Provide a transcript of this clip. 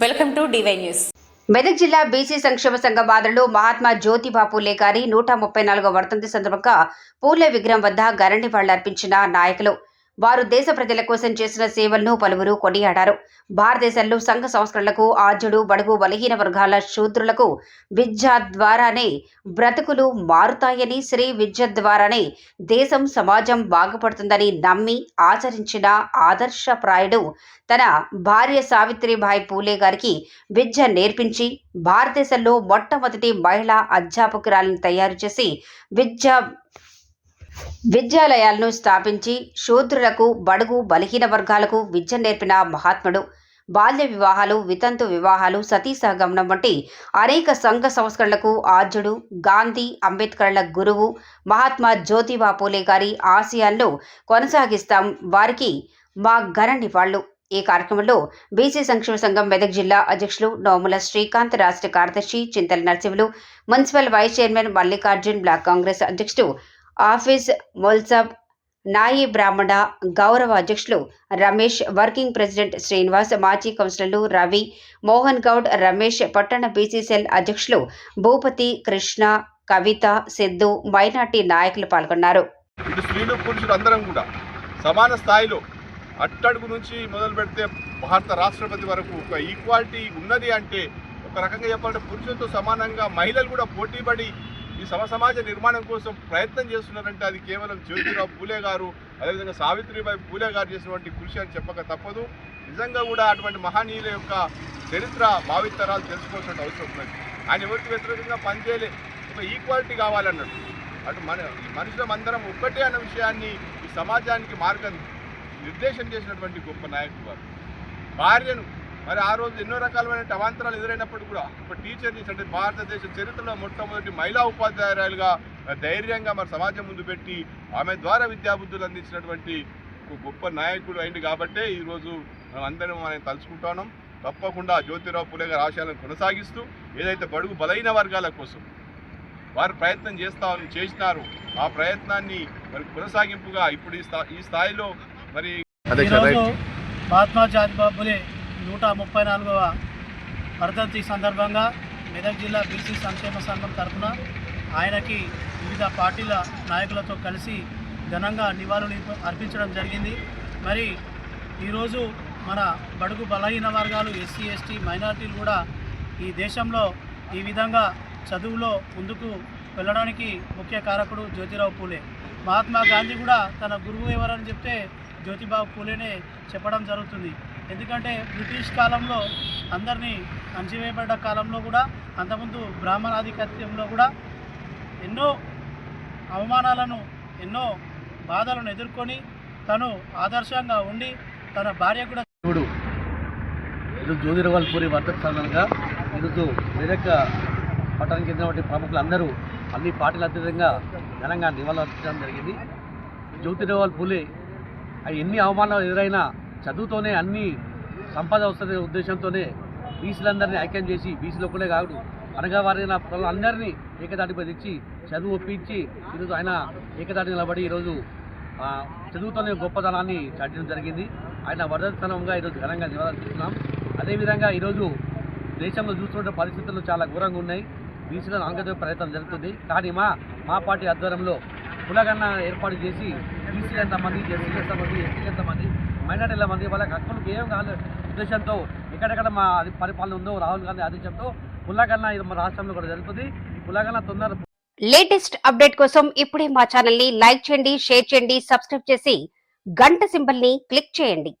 Welcome to DY news. Medak జిల్లా BC సంక్షేమ సంఘం ఆదరణలో మహాత్మా జ్యోతిబాపు పూలే నూట ముప్పై నాలుగో వర్తంతి సందర్భంగా పూలే విగ్రహం వద్ద గరండి గరణి అర్పించిన నాయకులు. వారు దేశ ప్రజల కోసం చేసిన సేవలను పలువురు కొనియాడారు. భారతదేశంలో సంఘ సంస్కరణలకు ఆద్యుడు బడుగు బలహీన వర్గాల శూద్రులకు విద్య ద్వారానే బ్రతుకులు మారుతాయని శ్రీ విద్య ద్వారానే దేశం సమాజం బాగుపడుతుందని నమ్మి ఆచరించిన ఆదర్శప్రాయుడు తన భార్య సావిత్రిబాయి పూలే గారికి విద్య నేర్పించి భారతదేశంలో మొట్టమొదటి మహిళా అధ్యాపకురాలను తయారు చేసి విద్య విద్యాలయాలను స్థాపించి శూద్రులకు బడుగు బలహీన వర్గాలకు విద్య నేర్పిన మహాత్ముడు. బాల్య వివాహాలు వితంతు వివాహాలు సతీ సహగమనం వంటి అనేక సంఘ సంస్కరణలకు ఆర్జుడు గాంధీ అంబేద్కర్ల గురువు మహాత్మా జ్యోతిబా పూలే గారి ఆశయాలను కొనసాగిస్తాం. వారికి మా ఘన నివాళులు. ఈ కార్యక్రమంలో బీసీ సంక్షేమ సంఘం మెదక్ జిల్లా అధ్యక్షులు నోముల శ్రీకాంత్ రాష్ట్ర కార్యదర్శి Chintala Narasimhulu municipal vice chairman Mallikarjun block Congress అధ్యక్షుడు ఆఫీస్ మొల్సబ్ నాయి బ్రాహ్మణ గౌరవ అధ్యక్షులు రమేష్ వర్కింగ్ ప్రెసిడెంట్ శ్రీనివాస్ మాజీ కౌన్సిలర్లు రవి మోహన్ గౌడ్ రమేష్ పట్టణ బీసీసీఎల్ అధ్యక్షులు భూపతి కృష్ణ కవిత సిద్ధు మైనార్టీ నాయకులు పాల్గొన్నారు. ఇటు స్త్రీలు పురుషులు అందరం కూడా సమాన స్థాయిలో అట్టడుగు నుంచి మొదలు పెడితే భారత రాష్ట్రపతి వరకు ఒక ఈక్వాలిటీ ఉన్నది అంటే ఒక రకంగా చెప్పాలంటే పురుషులతో సమానంగా మహిళలు కూడా పోటీపడి ఈ సమసమాజ నిర్మాణం కోసం ప్రయత్నం చేస్తున్నారంటే అది కేవలం జ్యోతిరావు పూలే గారు అదేవిధంగా సావిత్రిబాయి పూలే గారు చేసినటువంటి కృషి అని చెప్పక తప్పదు. నిజంగా కూడా అటువంటి మహనీయుల యొక్క చరిత్ర భావితరాలు తెలుసుకోవాల్సిన అవసరం ఉన్నది. ఆయన ఎవరికి వ్యతిరేకంగా పనిచేయలే. ఒక ఈక్వాలిటీ కావాలన్నట్టు అటు మన ఈ మనుషులం అందరం ఒక్కటే అన్న విషయాన్ని ఈ సమాజానికి మార్గం నిర్దేశం చేసినటువంటి గొప్ప నాయకుడు వారు. భార్యను మరి ఆ రోజు ఎన్నో రకాలమైన అవాంతరాలు ఎదురైనప్పుడు కూడా ఒక టీచర్ చేసి అంటే భారతదేశ చరిత్రలో మొట్టమొదటి మహిళా ఉపాధ్యాయురాలుగా ధైర్యంగా మరి సమాజం ముందు పెట్టి ఆమె ద్వారా విద్యాబుద్ధులు అందించినటువంటి ఒక గొప్ప నాయకుడు అయింది కాబట్టే ఈరోజు మనం అందరం మనం తలుచుకుంటున్నాం తప్పకుండా జ్యోతిరావు పులే గారి ఆశయాలను కొనసాగిస్తూ ఏదైతే బడుగు బలైన వర్గాల కోసం వారు ప్రయత్నం చేస్తామని చేసినారు ఆ ప్రయత్నాన్ని మరి కొనసాగింపుగా ఇప్పుడు ఈ స్థా ఈ స్థాయిలో మరి మహాత్మా జ్యోతిబాబులే నూట ముప్పై నాలుగవ వర్ధంతి సందర్భంగా మెదక్ జిల్లా బీసీ సంక్షేమ సంఘం తరఫున ఆయనకి వివిధ పార్టీల నాయకులతో కలిసి ఘనంగా నివాళులు అర్పించడం జరిగింది. మరి ఈరోజు మన బడుగు బలహీన వర్గాలు ఎస్సీ ఎస్టీ మైనార్టీలు కూడా ఈ దేశంలో ఈ విధంగా చదువులో ముందుకు వెళ్ళడానికి ముఖ్య కారకుడు జ్యోతిరావు పూలే. మహాత్మా గాంధీ కూడా తన గురువు ఎవరని చెప్తే జ్యోతిబాబు పూలేనే చెప్పడం జరుగుతుంది. ఎందుకంటే బ్రిటిష్ కాలంలో అందరినీ అణచివేయబడ్డ కాలంలో కూడా అంతకుముందు బ్రాహ్మణాధిపత్యంలో కూడా ఎన్నో అవమానాలను ఎన్నో బాధలను ఎదుర్కొని తను ఆదర్శంగా ఉండి తన భార్య కూడా చూడు ఈరోజు జ్యోతిరవాల్ పూరి వర్ధక సందర్భంగా ఈరోజు మెదక్ పట్టణానికి చెందినటువంటి ప్రముఖులు అందరూ అన్ని పార్టీల అత్యధికంగా ఘనంగా నివాళులు అర్పించడం జరిగింది. జ్యోతిరవాల్ పూలే ఆ ఎన్ని అవమానాలు ఎదురైనా చదువుతోనే అన్ని సంపద వస్తుంది ఉద్దేశంతోనే బీసీలందరినీ ఐక్యం చేసి బీసీలో కూడా కాదు అనగా వారిన అందరినీ ఏకదాటిపై తెచ్చి చదువు ఒప్పించి ఈరోజు ఆయన ఏకదాటి నిలబడి ఈరోజు చదువుతోనే గొప్పతనాన్ని చాటడం జరిగింది. ఆయన వర్ధస్థానంగా ఈరోజు ఘనంగా నివాళులర్పిస్తున్నాం అదేవిధంగా ఈరోజు దేశంలో చూస్తున్న పరిస్థితులు చాలా ఘోరంగా ఉన్నాయి. బీసీలను అంగత ప్రయత్నం జరుగుతుంది. కానీ మా మా పార్టీ ఆధ్వర్యంలో కులగన్న ఏర్పాటు చేసి బీసీలు ఎంతమంది ఎస్సీలు ఎంతమంది ఎస్సీలు ఎంతమంది మైనార్టీల మంది వాళ్ళకి హక్కులకు ఏం కాదు. ఉద్దేశంతో ఎక్కడెక్కడ మా అది పరిపాలన ఉందో రాహుల్ గాంధీ ఆదేశంతో కులగన్న ఇది మన రాష్ట్రంలో కూడా జరుగుతుంది. కులగన్న తొందర లేటెస్ట్ అప్డేట్ కోసం ఇప్పుడే మా ఛానల్ని లైక్ చేయండి షేర్ చేయండి సబ్స్క్రైబ్ చేసి గంట సింబల్ని క్లిక్ చేయండి.